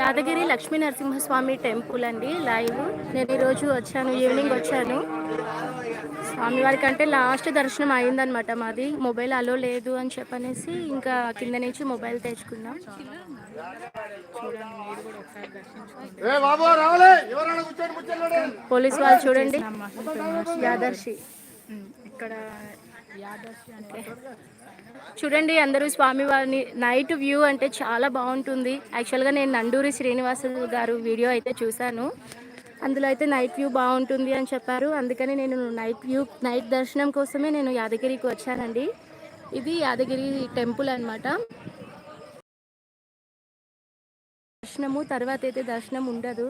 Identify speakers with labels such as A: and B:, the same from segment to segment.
A: Yadagiri Lakshmi Narasimhaswamy temple అండి live. నేను ఈరోజు వచ్చాను ఈవినింగ్ వచ్చాను. స్వామివారి కంటే లాస్ట్ దర్శనం అయిందనమాట మాది. మొబైల్ అలో లేదు అని చెప్పనేసి ఇంకా కింద నుంచి మొబైల్ తెచ్చుకున్నాం. పోలీస్ వాళ్ళు చూడండి. యాదర్శి.
B: ఇక్కడ
A: చూడండి అందరూ స్వామివారిని. నైట్ వ్యూ అంటే చాలా బాగుంటుంది. యాక్చువల్గా నేను నండూరి శ్రీనివాసులు గారు వీడియో అయితే చూశాను. అందులో అయితే నైట్ వ్యూ బాగుంటుంది అని చెప్పారు. అందుకని నేను నైట్ వ్యూ నైట్ దర్శనం కోసమే నేను యాదగిరికి వచ్చానండి. ఇది యాదగిరి టెంపుల్ అన్నమాట. దర్శనము తర్వాత అయితే దర్శనం ఉండదు.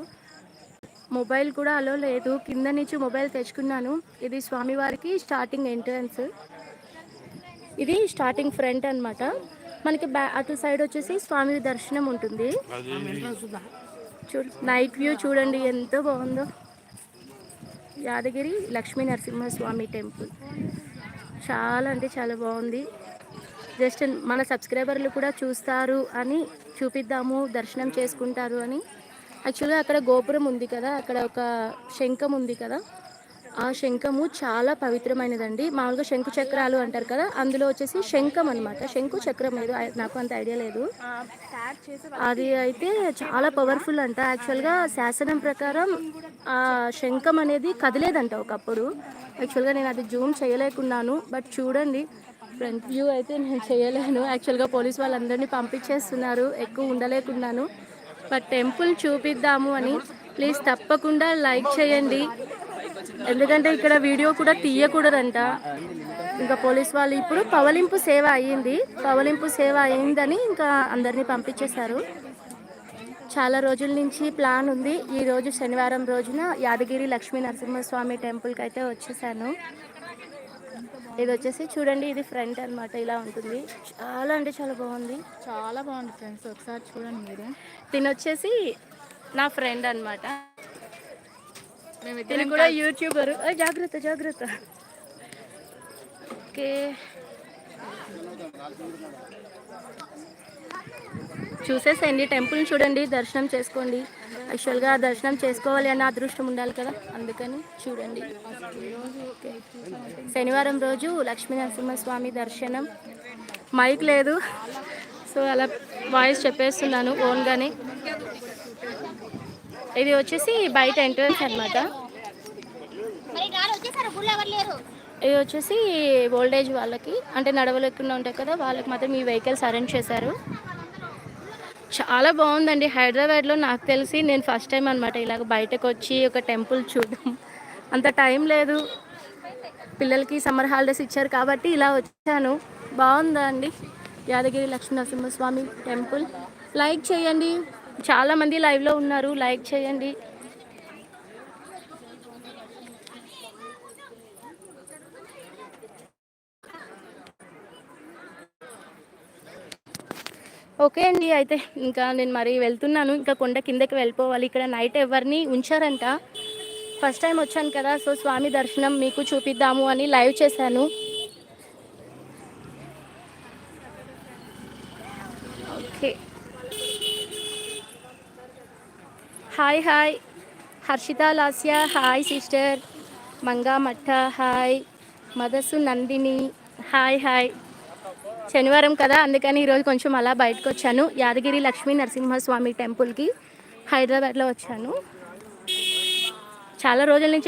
A: మొబైల్ కూడా అలో లేదు. కింద నుంచి మొబైల్ తెచ్చుకున్నాను. ఇది స్వామివారికి స్టార్టింగ్ ఎంట్రన్స్ ఇది స్టార్టింగ్ ఫ్రంట్ అన్నమాట. మనకి బ్యా అటు సైడ్ వచ్చేసి స్వామి దర్శనం ఉంటుంది. చూడు నైట్ వ్యూ చూడండి ఎంత బాగుందో. యాదగిరి లక్ష్మీ నరసింహస్వామి టెంపుల్. చాలా అంటే చాలా బాగుంది. జస్ట్ మన సబ్స్క్రైబర్లు కూడా చూస్తారు అని చూపిద్దాము దర్శనం చేసుకుంటారు అని. యాక్చువల్గా అక్కడ గోపురం ఉంది కదా అక్కడ ఒక శంఖం ఉంది కదా. ఆ శంఖము చాలా పవిత్రమైనదండి. మామూలుగా శంకు చక్రాలు అంటారు కదా అందులో వచ్చేసి శంఖం అనమాట శంకు చక్రం లేదు నాకు అంత ఐడియా లేదు. అది అయితే చాలా పవర్ఫుల్ అంట. యాక్చువల్గా శాసనం ప్రకారం ఆ శంఖం అనేది కదిలేదంట ఒకప్పుడు. యాక్చువల్గా నేను అది జూమ్ చేయలేకున్నాను బట్ చూడండి. ఫ్రంట్ వ్యూ అయితే నేను చేయలేను. యాక్చువల్గా పోలీస్ వాళ్ళందరినీ పంపించేస్తున్నారు ఎక్కువ ఉండలేకున్నాను. బట్ టెంపుల్ చూపిద్దాము అని. ప్లీజ్ తప్పకుండా లైక్ చేయండి. ఎందుకంటే ఇక్కడ వీడియో కూడా తీయకూడదంట. ఇంకా పోలీస్ వాళ్ళు ఇప్పుడు పవలింపు సేవ అయ్యింది. పవలింపు సేవ అయిందని ఇంకా అందరినీ పంపించేశారు. చాలా రోజుల నుంచి ప్లాన్ ఉంది. ఈ రోజు శనివారం రోజున యాదగిరి లక్ష్మీ నరసింహస్వామి టెంపుల్కి అయితే వచ్చేసాను. ఇది వచ్చేసి చూడండి ఇది ఫ్రంట్ అన్నమాట. ఇలా ఉంటుంది. చాలా అంటే చాలా బాగుంది.
B: చాలా బాగుంది ఫ్రెండ్స్. ఒకసారి చూడండి మీరు.
A: తిని వచ్చేసి నా ఫ్రెండ్ అనమాట కూడా యూట్యూబర్. జాగ్రత్త జాగ్రత్త. ఓకే. చూసేసేయండి టెంపుల్ చూడండి దర్శనం చేసుకోండి. యాక్చువల్గా దర్శనం చేసుకోవాలి అన్న అదృష్టం ఉండాలి కదా అందుకని చూడండి. శనివారం రోజు లక్ష్మీ నరసింహస్వామి దర్శనం. మైక్ లేదు. సో అలా వాయిస్ చెప్పేస్తున్నాను ఓన్గానే. ఇది వచ్చేసి బయట ఎంట్రన్స్
C: లేరు?
A: ఇది వచ్చేసి ఓల్డేజ్ వాళ్ళకి. అంటే నడవలేకుండా ఉంటాయి కదా వాళ్ళకి మాత్రం ఈ వెహికల్స్ అరేంజ్ చేశారు. చాలా బాగుందండి. హైదరాబాద్లో నాకు తెలిసి నేను ఫస్ట్ టైం అనమాట ఇలాగ బయటకు వచ్చి ఒక టెంపుల్ చూడడం. అంత టైం లేదు. పిల్లలకి సమ్మర్ హాలిడేస్ ఇచ్చారు కాబట్టి ఇలా వచ్చాను. బాగుందా అండి? యాదగిరి లక్ష్మీ నరసింహస్వామి టెంపుల్. లైక్ చేయండి. చాలామంది లైవ్లో ఉన్నారు. లైక్ చేయండి. ఓకే అండి. అయితే ఇంకా నేను మరి వెళ్తున్నాను. ఇంకా కొండ కిందకి వెళ్ళిపోవాలి. ఇక్కడ నైట్ ఎవరిని ఉంచారంట. ఫస్ట్ టైం వచ్చాను కదా. సో స్వామి దర్శనం మీకు చూపిద్దాము అని లైవ్ చేశాను. Okay. Hi hi. Harshitha Lasya hi sister. Manga Matta hi. Madasu Nandini hi hi. శనివారం కదా అందుకని ఈరోజు కొంచెం అలా బయటకు వచ్చాను. యాదగిరి లక్ష్మీ నరసింహస్వామి టెంపుల్కి హైదరాబాద్లో వచ్చాను. చాలా రోజుల నుంచి